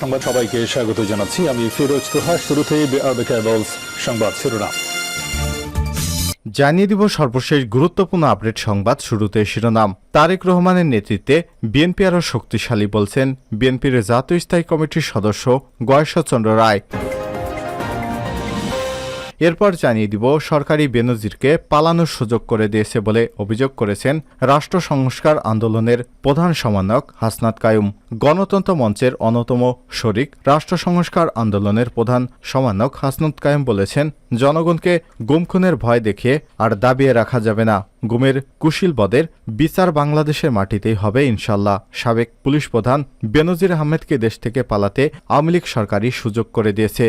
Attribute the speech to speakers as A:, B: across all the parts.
A: সংবাদ সবাইকে স্বাগত জানাচ্ছি। আমি ফিরোজ তোহা কেবলস সংবাদ শিরোনাম।
B: জানিয়ে দিব সর্বশেষ গুরুত্বপূর্ণ আপডেট সংবাদ শুরুতে শিরোনাম। তারেক রহমানের নেতৃত্বে বিএনপি আরও শক্তিশালী বলছেন, বিএনপির জাতীয় স্থায়ী কমিটির সদস্য গয়েশ্বরচন্দ্র রায়। এরপর জানিয়ে দিব, সরকারি বেনজিরকে পালানোর সুযোগ করে দিয়েছে বলে অভিযোগ করেছেন রাষ্ট্র সংস্কার আন্দোলনের প্রধান সমন্বয়ক হাসনাত কায়ুম। গণতন্ত্র মঞ্চের অন্যতম শরিক রাষ্ট্র সংস্কার আন্দোলনের প্রধান সমন্বয়ক হাসনাত কায়ুম বলেছেন, জনগণকে গুমখুনের ভয় দেখিয়ে আর দাবিয়ে রাখা যাবে না। গুমের কুশীল বদের বিচার বাংলাদেশের মাটিতেই হবে ইনশাল্লাহ, সাবেক পুলিশ প্রধান বেনজির আহমেদকে দেশ থেকে পালাতে আওয়ামী লীগ সরকারই সুযোগ করে দিয়েছে।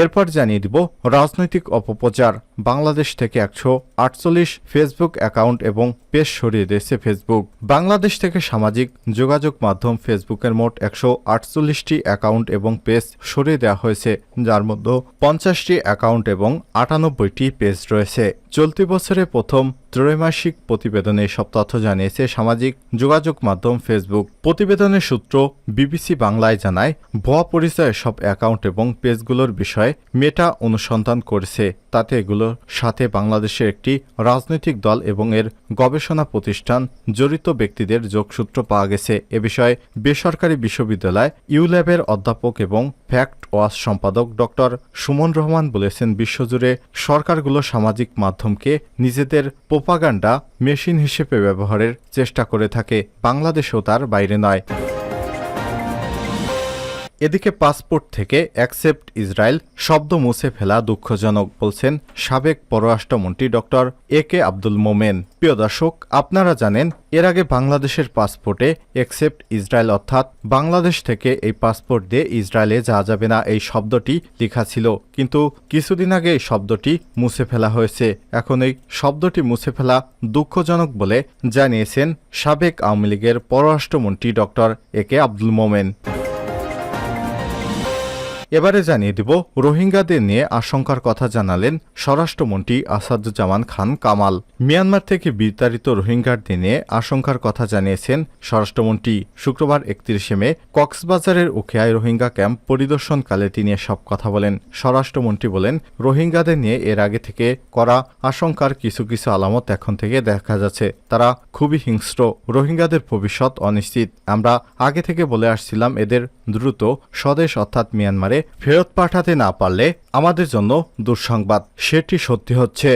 B: এরপর জানিয়ে দিব রাজনৈতিক অপপ্রচার। বাংলাদেশ থেকে একশো আটচল্লিশ ফেসবুক অ্যাকাউন্ট এবং পেজ সরিয়ে দিয়েছে ফেসবুক। বাংলাদেশ থেকে সামাজিক যোগাযোগ মাধ্যম ফেসবুকের মোট একশো আটচল্লিশটি অ্যাকাউন্ট এবং পেজ সরিয়ে দেওয়া হয়েছে, যার মধ্যে পঞ্চাশটি অ্যাকাউন্ট এবং আটানব্বইটি পেজ রয়েছে। চলতি বছরে প্রথম ত্রৈমাসিক প্রতিবেদনে সব তথ্য জানিয়েছে সামাজিক যোগাযোগ মাধ্যম ফেসবুক। প্রতিবেদনের সূত্র বিবিসি বাংলায় জানায়, ভুয়া পরিচয়ের সব অ্যাকাউন্ট এবং পেজগুলোর বিষয়ে মেটা অনুসন্ধান করেছে। তাতে এগুলোর সাথে বাংলাদেশের একটি রাজনৈতিক দল এবং এর গবেষণা প্রতিষ্ঠান জড়িত ব্যক্তিদের যোগসূত্র পাওয়া গেছে। এ বিষয়ে বেসরকারি বিশ্ববিদ্যালয়, ইউল্যাবের অধ্যাপক এবং ফ্যাক্ট ওয়াস সম্পাদক ডক্টর সুমন রহমান বলেছেন, বিশ্বজুড়ে সরকারগুলো সামাজিক মাধ্যমকে নিজেদের প্রোপাগান্ডা মেশিন হিসেবে ব্যবহারের চেষ্টা করে থাকে বাংলাদেশও তার বাইরে নয়। এদিকে পাসপোর্ট থেকে অ্যাকসেপ্ট ইসরায়েল শব্দ মুছে ফেলা দুঃখজনক বলছেন সাবেক পররাষ্ট্রমন্ত্রী ডক্টর এ কে আব্দুল মোমেন। প্রিয় দর্শক, আপনারা জানেন, এর আগে বাংলাদেশের পাসপোর্টে অ্যাকসেপ্ট ইসরায়েল অর্থাৎ বাংলাদেশ থেকে এই পাসপোর্ট দিয়ে ইসরায়েলে যাওয়া যাবে না এই শব্দটি লেখা ছিল। কিন্তু কিছুদিন আগে এই শব্দটি মুছে ফেলা হয়েছে। এখন এই শব্দটি মুছে ফেলা দুঃখজনক বলে জানিয়েছেন সাবেক আওয়ামী লীগের পররাষ্ট্রমন্ত্রী ডক্টর এ কে আব্দুল মোমেন। এবারে জানিয়ে দিব, রোহিঙ্গাদের নিয়ে আশঙ্কার কথা জানালেন স্বরাষ্ট্রমন্ত্রী আসাদুজ্জামান খান কামাল। মিয়ানমার থেকে বিতাড়িত রোহিঙ্গাদের নিয়ে আশঙ্কার কথা জানিয়েছেন স্বরাষ্ট্রমন্ত্রী। শুক্রবার একত্রিশে মে কক্সবাজারের উখিয়ায় রোহিঙ্গা ক্যাম্প পরিদর্শনকালে তিনি সব কথা বলেন। স্বরাষ্ট্রমন্ত্রী বলেন, রোহিঙ্গাদের নিয়ে এর আগে থেকে করা আশঙ্কার কিছু কিছু আলামত এখন থেকে দেখা যাচ্ছে। তারা খুবই হিংস্র। রোহিঙ্গাদের ভবিষ্যৎ অনিশ্চিত। আমরা আগে থেকে বলে আসছিলাম এদের দ্রুত স্বদেশ অর্থাৎ মিয়ানমারে ফেরত পাঠাতে না পারলে আমাদের জন্য দুঃসংবাদ। সেটি সত্যি হচ্ছে।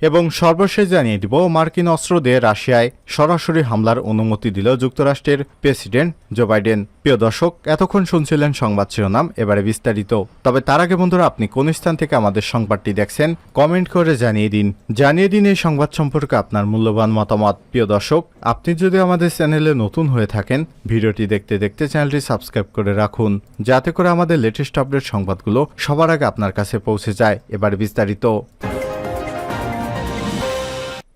B: এবং সর্বশেষ জানিয়ে দিব, মার্কিন অস্ত্র দিয়ে রাশিয়ায় সরাসরি হামলার অনুমতি দিল যুক্তরাষ্ট্রের প্রেসিডেন্ট জো বাইডেন। প্রিয় দর্শক, এতক্ষণ শুনছিলেন সংবাদ শিরোনাম, এবারে বিস্তারিত। তবে তার আগে বন্ধুরা, আপনি কোন স্থান থেকে আমাদের সংবাদটি দেখছেন, কমেন্ট করে জানিয়ে দিন। জানিয়ে দিন এই সংবাদ সম্পর্কে আপনার মূল্যবান মতামত। প্রিয় দর্শক, আপনি যদি আমাদের চ্যানেলে নতুন হয়ে থাকেন, ভিডিওটি দেখতে দেখতে চ্যানেলটি সাবস্ক্রাইব করে রাখুন, যাতে করে আমাদের লেটেস্ট আপডেট সংবাদগুলো সবার আগে আপনার কাছে পৌঁছে যায়। এবারে বিস্তারিত।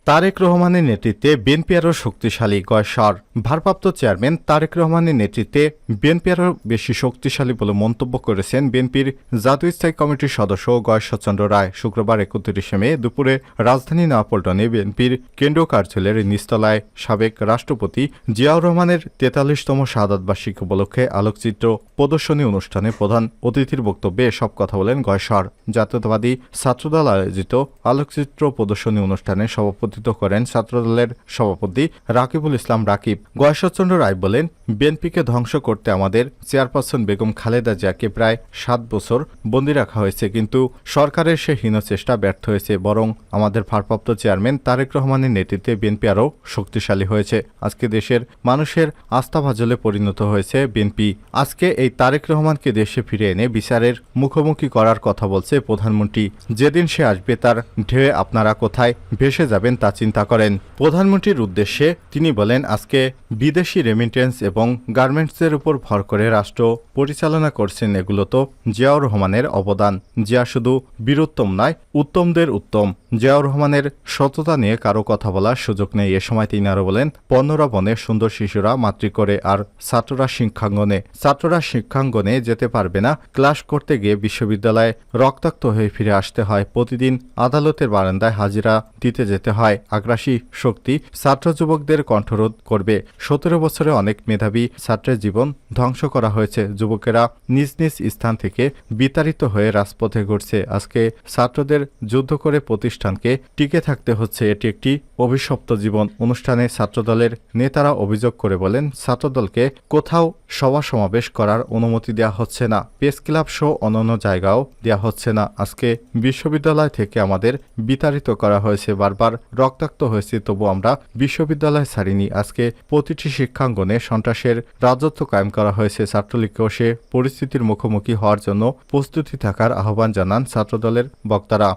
B: তারেক রহমানের নেতৃত্বে বিএনপি আরও শক্তিশালী গয়সর ভারপ্রাপ্ত চেয়ারম্যান তারেক রহমানের নেতৃত্বে বিএনপি আরও বেশি শক্তিশালী বলে মন্তব্য করেছেন বিএনপির জাতীয় স্থায়ী কমিটির সদস্য গয়েশ্বরচন্দ্র রায়। শুক্রবার একত্রিশে মে দুপুরে রাজধানী নয়াপল্টনে বিএনপির কেন্দ্রীয় কার্যালয়ের নিস্তলায় সাবেক রাষ্ট্রপতি জিয়াউর রহমানের তেতাল্লিশতম শাহাদবার্ষিক উপলক্ষে আলোকচিত্র প্রদর্শনী অনুষ্ঠানে প্রধান অতিথির বক্তব্যে এসব কথা বলেন গয়সর জাতীয়তাবাদী ছাত্রদল আয়োজিত আলোকচিত্র প্রদর্শনী অনুষ্ঠানে সভাপতি সভাপতিত্ব করেন ছাত্রদলের সভাপতি রাকিবুল ইসলাম রাকিব। গয়েশ্বরচন্দ্র রায় বলেন, বিএনপিকে ধ্বংস করতে আমাদের চেয়ারপারসন বেগম খালেদা জিয়াকে প্রায় সাত বছর বন্দী রাখা হয়েছে, কিন্তু সরকারের সে হীন চেষ্টা ব্যর্থ হয়েছে, বরং আমাদের ভারপ্রাপ্ত চেয়ারম্যান তারেক রহমানের নেতৃত্বে বিএনপি আরও শক্তিশালী হয়েছে। আজকে দেশের মানুষের আস্থাভাজলে পরিণত হয়েছে বিএনপি। আজকে এই তারেক রহমানকে দেশে ফিরে এনে বিচারের মুখোমুখি করার কথা বলছে প্রধানমন্ত্রী। যেদিন সে আসবে তার ঢেউয়ে আপনারা কোথায় ভেসে যাবেন তা চিন্তা করেন। প্রধানমন্ত্রীর উদ্দেশ্যে তিনি বলেন, আজকে বিদেশি রেমিটেন্স এবং গার্মেন্টসের উপর ভর করে রাষ্ট্র পরিচালনা করছেন এগুলো তো জিয়াউর রহমানের অবদান। জিয়া শুধু বীরোত্তম নয়, উত্তমদের উত্তম। জিয়াউর রহমানের সততা নিয়ে কারও কথা বলার সুযোগ নেই। এ সময় তিনি আরও বলেন, পনেরো বনে সুন্দর শিশুরা মাতৃ করে আর ছাত্ররা শিক্ষাঙ্গনে। ছাত্ররা শিক্ষাঙ্গনে যেতে পারবে না। ক্লাস করতে গিয়ে বিশ্ববিদ্যালয়ে রক্তাক্ত হয়ে ফিরে আসতে হয়। প্রতিদিন আদালতের বারান্দায় হাজিরা দিতে যেতে হয়। হয় আগ্রাসী শক্তি ছাত্র যুবকদের কণ্ঠরোধ করবে। সতেরো বছরে অনেক মেধাবী ছাত্রের জীবন ধ্বংস করা হয়েছে। যুবকেরা নিজ নিজ স্থান থেকে বিতাড়িত হয়ে রাজপথে ঘুরছে। আজকে ছাত্রদের যুদ্ধ করে প্রতিষ্ঠানকে টিকে থাকতে হচ্ছে। এটি একটি অভিশপ্ত জীবন। অনুষ্ঠানে ছাত্রদলের নেতারা অভিযোগ করে বলেন, ছাত্রদলকে কোথাও সভা সমাবেশ করার অনুমতি দেওয়া হচ্ছে না। প্রেস ক্লাব সহ অন্যান্য জায়গাও দেওয়া হচ্ছে না। আজকে বিশ্ববিদ্যালয় থেকে আমাদের বিতাড়িত করা হয়েছে। বারবার রক্তাক্ত হয়েছে, তবু আমরা বিশ্ববিদ্যালয় ছাড়িনি। আজকে প্রতিটি শিক্ষাঙ্গনে সন্ত্রাসের রাজত্ব কায়েম করা হয়েছে। ছাত্রলীগকেও সে পরিস্থিতির মুখোমুখি হওয়ার জন্য প্রস্তুতি থাকার আহ্বান জানান ছাত্রদলের বক্তারা।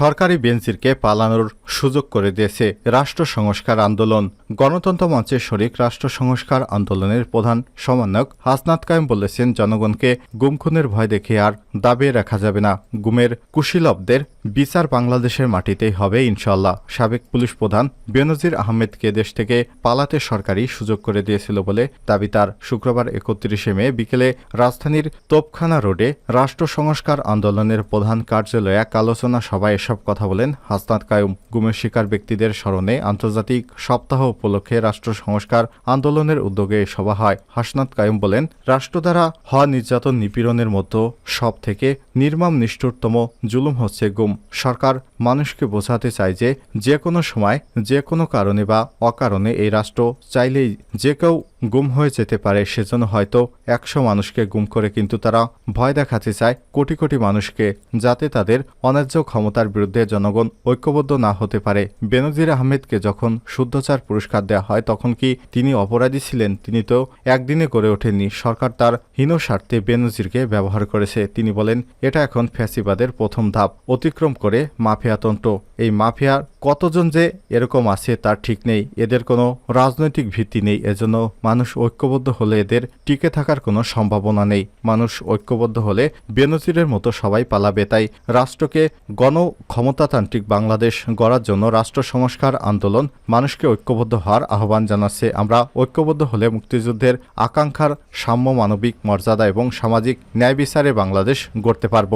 B: সরকারি বেঞ্চিরকে পালানোর সুযোগ করে দিয়েছে রাষ্ট্র সংস্কার আন্দোলন। গণতন্ত্র মঞ্চের শরিক রাষ্ট্র সংস্কার আন্দোলনের প্রধান সমন্বয়ক হাসনাত কায়েম বলেছেন, জনগণকে গুমখুনের ভয় দেখে আর দাবিয়ে রাখা যাবে না। গুমের কুশীলবদের বিচার বাংলাদেশের মাটিতেই হবে ইনশাল্লাহ সাবেক পুলিশ প্রধান বেনজির আহমেদকে দেশ থেকে পালাতে সরকারি সুযোগ করে দিয়েছিল বলে দাবি তার। শুক্রবার একত্রিশে মে বিকেলে রাজধানীর তোপখানা রোডে রাষ্ট্র সংস্কার আন্দোলনের প্রধান কার্যালয়ে এক আলোচনা সভায় এসব কথা বলেন হাসনাত কায়ুম। গুমের শিকার ব্যক্তিদের স্মরণে আন্তর্জাতিক সপ্তাহ উপলক্ষে রাষ্ট্র সংস্কার আন্দোলনের উদ্যোগে সভা হয়। হাসনাত কায়ুম বলেন, রাষ্ট্র দ্বারা হওয়া নির্যাতন নিপীড়নের মধ্যে সব থেকে নির্মম নিষ্ঠুরতম জুলুম হচ্ছে গুম। সরকার মানুষকে বোঝাতে চায় যে যে কোনো সময়, যে কোনো কারণে বা অকারণে এই রাষ্ট্র চাইলেই যে কেউ গুম হয়ে যেতে পারে, সেজন্য হয়তো একশো মানুষকে গুম করে কিন্তু তারা ভয় দেখাতে চায় কোটি কোটি মানুষকে, যাতে তাদের অন্যায্য ক্ষমতার বিরুদ্ধে জনগণ ঐক্যবদ্ধ না হতে পারে। বেনজির আহমেদকে যখন শুদ্ধচার পুরস্কার দেওয়া হয়, তখন কি তিনি অপরাধী ছিলেন? তিনি তো একদিনে গড়ে ওঠেননি। সরকার তার হীন স্বার্থে বেনজিরকে ব্যবহার করেছে। তিনি বলেন এটা এখন ফ্যাসিবাদের প্রথম ধাপ অতিক্রম করে মাফিয়াতন্ত্র এই মাফিয়া কতজন যে এরকম আছে তার ঠিক নেই, এদের কোনো রাজনৈতিক ভিত্তি নেই, এজন্য মানুষ ঐক্যবদ্ধ হলে এদের টিকে থাকার কোনো সম্ভাবনা নেই। মানুষ ঐক্যবদ্ধ হলে বেনজিরের মতো সবাই পালাবে, তাই রাষ্ট্রকে গণ ক্ষমতাতান্ত্রিক বাংলাদেশ গড়ার জন্য রাষ্ট্র সংস্কার আন্দোলন মানুষকে ঐক্যবদ্ধ হওয়ার আহ্বান জানাচ্ছে। আমরা ঐক্যবদ্ধ হলে মুক্তিযুদ্ধের আকাঙ্ক্ষার সাম্য মানবিক মর্যাদা এবং সামাজিক ন্যায় বিচারে বাংলাদেশ গড়তে পারব।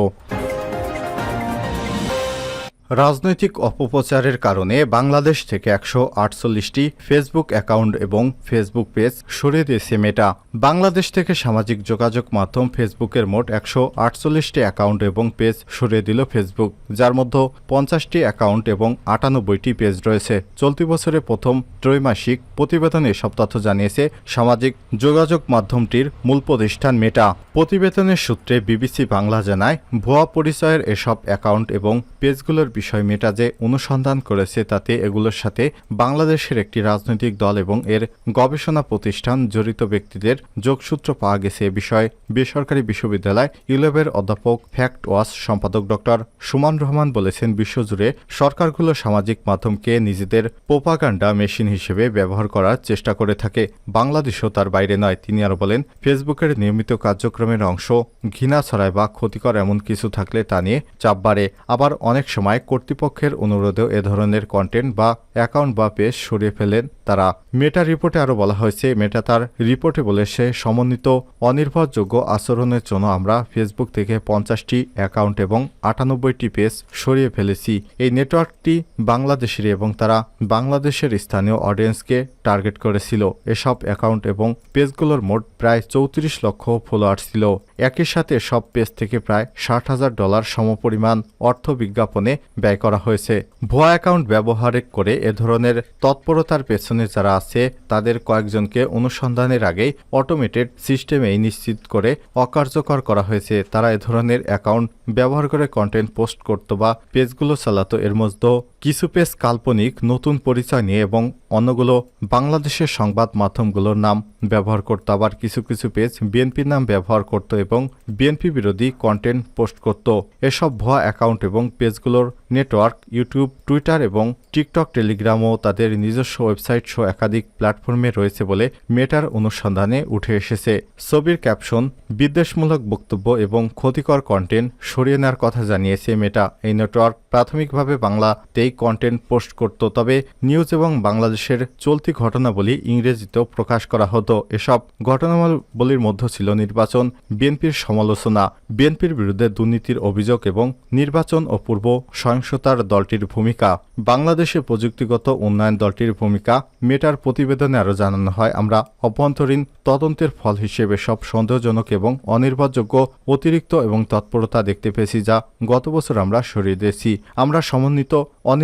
B: রাজনৈতিক অপপ্রচারের কারণে বাংলাদেশ থেকে একশো আটচল্লিশটি ফেসবুক অ্যাকাউন্ট এবং ফেসবুক পেজ সরিয়ে দিয়েছে মেটা। বাংলাদেশ থেকে সামাজিক যোগাযোগ মাধ্যম ফেসবুকের মোট একশো আটচল্লিশটি অ্যাকাউন্ট এবং পেজ সরিয়ে দিল ফেসবুক, যার মধ্যে পঞ্চাশটি অ্যাকাউন্ট এবং আটানব্বইটি পেজ রয়েছে। চলতি বছরে প্রথম ত্রৈমাসিক প্রতিবেদনে এসব তথ্য জানিয়েছে সামাজিক যোগাযোগ মাধ্যমটির মূল প্রতিষ্ঠান মেটা। প্রতিবেদনের সূত্রে বিবিসি বাংলা জানায়, ভুয়া পরিচয়ের এসব অ্যাকাউন্ট এবং পেজগুলোর বিষয় মেটা যে অনুসন্ধান করেছে তাতে এগুলোর সাথে বাংলাদেশের একটি রাজনৈতিক দল এবং এর গবেষণা প্রতিষ্ঠান জড়িত ব্যক্তিদের যোগসূত্র পাওয়া গেছে এ বিষয়ে বেসরকারি বিশ্ববিদ্যালয় ইউলেবের অধ্যাপক ফ্যাক্ট ওয়াস সম্পাদক ডক্টর সুমান রহমান বলেছেন, বিশ্বজুড়ে সরকারগুলো সামাজিক মাধ্যমকে নিজেদের পোপাগান্ডা মেশিন হিসেবে ব্যবহার করার চেষ্টা করে থাকে। বাংলাদেশও তার বাইরে নয়, তিনি আরও বলেন, ফেসবুকের নিয়মিত কার্যক্রমের অংশ ঘৃণা ছড়ায় বা ক্ষতিকর এমন কিছু থাকলে তা নিয়ে চাপ বাড়ে। আবার অনেক সময় কর্তৃপক্ষের অনুরোধেও এ ধরনের কন্টেন্ট বা অ্যাকাউন্ট বা পেজ সরিয়ে ফেলেন তারা। মেটা রিপোর্টে আরও বলা হয়েছে মেটা তার রিপোর্টে বলেছে, সমন্বিত অনির্ভরযোগ্য আচরণের জন্য আমরা ফেসবুক থেকে পঞ্চাশটি অ্যাকাউন্ট এবং আটানব্বইটি পেজ সরিয়ে ফেলেছি। এই নেটওয়ার্কটি বাংলাদেশের এবং তারা বাংলাদেশের স্থানীয় অডিয়েন্সকে টার্গেট করেছিল। এসব অ্যাকাউন্ট এবং পেজগুলোর মোট প্রায় চৌত্রিশ লক্ষ ফলোয়ার ছিল। একই সাথে সব পেজ থেকে প্রায় ষাট হাজার ডলার সমপরিমাণ অর্থ বিজ্ঞাপনে ব্যয় করা হয়েছে। ভুয়া অ্যাকাউন্ট ব্যবহার করে এ ধরনের তৎপরতার পেছনে যারা আছে, তাদের কয়েকজনকে অনুসন্ধানের আগেই অটোমেটেড সিস্টেমেই নিশ্চিত করে অকার্যকর করা হয়েছে। তারা এ ধরনের অ্যাকাউন্ট ব্যবহার করে কন্টেন্ট পোস্ট করত বা পেজগুলো চালাতো। এর মধ্যে কিছু পেজ কাল্পনিক, নতুন পরিচয় নিয়ে এবং অন্যগুলো বাংলাদেশের সংবাদ মাধ্যমগুলোর নাম ব্যবহার করত, আবার কিছু কিছু পেজ বিএনপির নাম ব্যবহার করত এবং বিএনপি বিরোধী কন্টেন্ট পোস্ট করত। এসব ভুয়া অ্যাকাউন্ট এবং পেজগুলোর নেটওয়ার্ক ইউটিউব টুইটার এবং টিকটক টেলিগ্রামও তাদের নিজস্ব ওয়েবসাইট সহ একাধিক প্ল্যাটফর্মে রয়েছে বলে মেটার অনুসন্ধানে উঠে এসেছে। ছবির ক্যাপশন বিদ্বেষমূলক বক্তব্য এবং ক্ষতিকর কন্টেন্ট সরিয়ে নেওয়ার কথা জানিয়েছে মেটা এই নেটওয়ার্ক প্রাথমিকভাবে বাংলাতেই কন্টেন্ট পোস্ট করত। তবে নিউজ এবং বাংলাদেশের চলতি ঘটনাবলী ইংরেজিতেও প্রকাশ করা হতো। এসব ঘটনাবলীর মধ্যে ছিল নির্বাচন, বিএনপির সমালোচনা, বিএনপির বিরুদ্ধে দুর্নীতির অভিযোগ এবং নির্বাচন ও পূর্ব সহিংসতার দলটির ভূমিকা। বাংলাদেশে প্রযুক্তিগত উন্নয়ন দলটির ভূমিকা মেটার প্রতিবেদনে আরও জানানো হয়, আমরা অভ্যন্তরীণ তদন্তের ফল হিসেবে সব সন্দেহজনক এবং অনির্ভরযোগ্য, অতিরিক্ত এবং তৎপরতা দেখতে পেয়েছি, যা গত বছর আমরা সরিয়ে দিয়েছি। আমরা সমন্বিত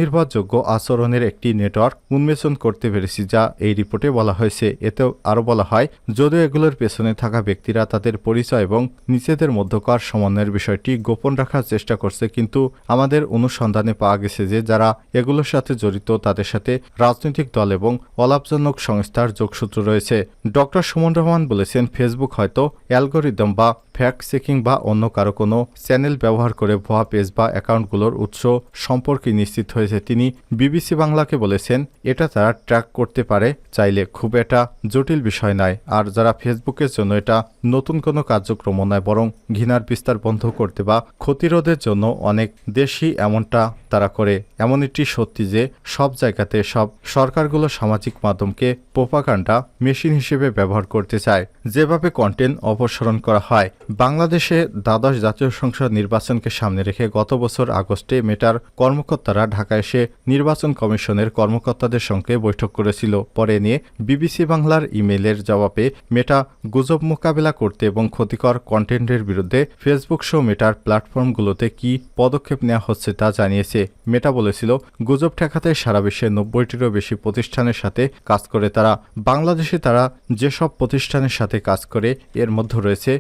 B: অনির্ভরযোগ্য আচরণের একটি নেটওয়ার্ক উন্মোচন করতে পেরেছি যা এই রিপোর্টে বলা হয়েছে। এতেও আরও বলা হয়, যদিও এগুলোর পেছনে থাকা ব্যক্তিরা তাদের পরিচয় এবং নিজেদের মধ্যকার সমন্বয়ের বিষয়টি গোপন রাখার চেষ্টা করছে, কিন্তু আমাদের অনুসন্ধানে পাওয়া গেছে যে যারা এগুলোর সাথে জড়িত, তাদের সাথে রাজনৈতিক দল এবং অলাভজনক সংস্থার যোগসূত্র রয়েছে। ডক্টর সুমন রহমান বলেছেন, ফেসবুক হয়তো অ্যালগোরিদম বা ফ্যাক্ট চেকিং বা অন্য কারও কোনো চ্যানেল ব্যবহার করে ভুয়া পেজ বা অ্যাকাউন্টগুলোর উৎস সম্পর্কে নিশ্চিত হয়েছে। তিনি বিবিসি বাংলাকে বলেছেন, এটা তারা ট্র্যাক করতে পারে, চাইলে খুব এটা জটিল বিষয় নয়। আর যারা ফেসবুকের জন্য এটা নতুন কোনো কার্যক্রম নয়, বরং ঘৃণার বিস্তার বন্ধ করতে বা ক্ষতিরোধের জন্য অনেক দেশই এমনটা তারা করে। এমন একটি সত্যি যে সব জায়গাতে সব সরকারগুলো সামাজিক মাধ্যমকে পোপাকাণ্ডা মেশিন হিসেবে ব্যবহার করতে চায়। যেভাবে কন্টেন্ট অপসারণ করা হয় বাংলাদেশে দ্বাদশ জাতীয় সংসদ নির্বাচনকে সামনে রেখে গত বছর আগস্টে মেটার কর্মকর্তারা ঢাকা এসে নির্বাচন কমিশনের কর্মকর্তাদের সঙ্গে বৈঠক করেছিল। পরে নিয়ে বিবিসি বাংলার ইমেইলের জবাবে মেটা গুজব মোকাবেলা করতে এবং ক্ষতিকর কন্টেন্টের বিরুদ্ধে ফেসবুক সহ মেটার প্ল্যাটফর্মগুলোতে কি পদক্ষেপ নেওয়া হচ্ছে তা জানিয়েছে। মেটা বলেছিল, গুজব ঠেকাতে সারা বিশ্বে নব্বইটিরও বেশি প্রতিষ্ঠানের সাথে কাজ করে তারা। বাংলাদেশে তারা যেসব প্রতিষ্ঠানের সাথে কাজ করে, এর মধ্যে রয়েছে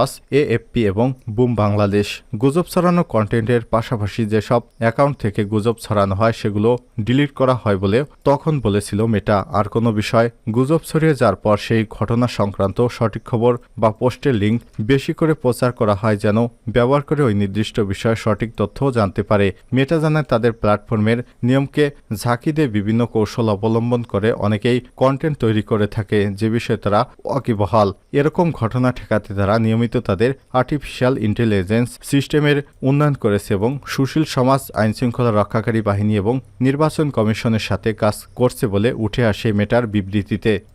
B: ফ্যাক্টোয়াস এএফপি এবং বুম বাংলাদেশ। গুজব ছড়ানো কন্টেন্টের পাশাপাশি যেসব অ্যাকাউন্ট থেকে গুজব ছড়ানো হয়, সেগুলো ডিলিট করা হয় বলে তখন বলেছিল মেটা। আর কোনো বিষয়, গুজব ছড়িয়ে যাওয়ার পর সেই ঘটনা সংক্রান্ত সঠিক খবর বা পোস্টের লিঙ্ক বেশি করে প্রচার করা হয় যেন ব্যবহার করে ওই নির্দিষ্ট বিষয়ে সঠিক তথ্য জানতে পারে। মেটা জানায়, তাদের প্ল্যাটফর্মের নিয়মকে ঝাঁকি দিয়ে বিভিন্ন কৌশল অবলম্বন করে অনেকেই কন্টেন্ট তৈরি করে থাকে, যে বিষয়ে তারা ওয়াকিবহাল এরকম ঘটনা ঠেকাতে তারা নিয়মিত তাদের আর্টিফিশিয়াল ইন্টেলিজেন্স সিস্টেমের উন্নয়ন করেছে এবং সুশীল সমাজ, আইনশৃঙ্খলা রক্ষাকারী বাহিনী এবং নির্বাচন কমিশনের সাথে কাজ করছে বলে উঠে আসে মেটার বিবৃতিতে।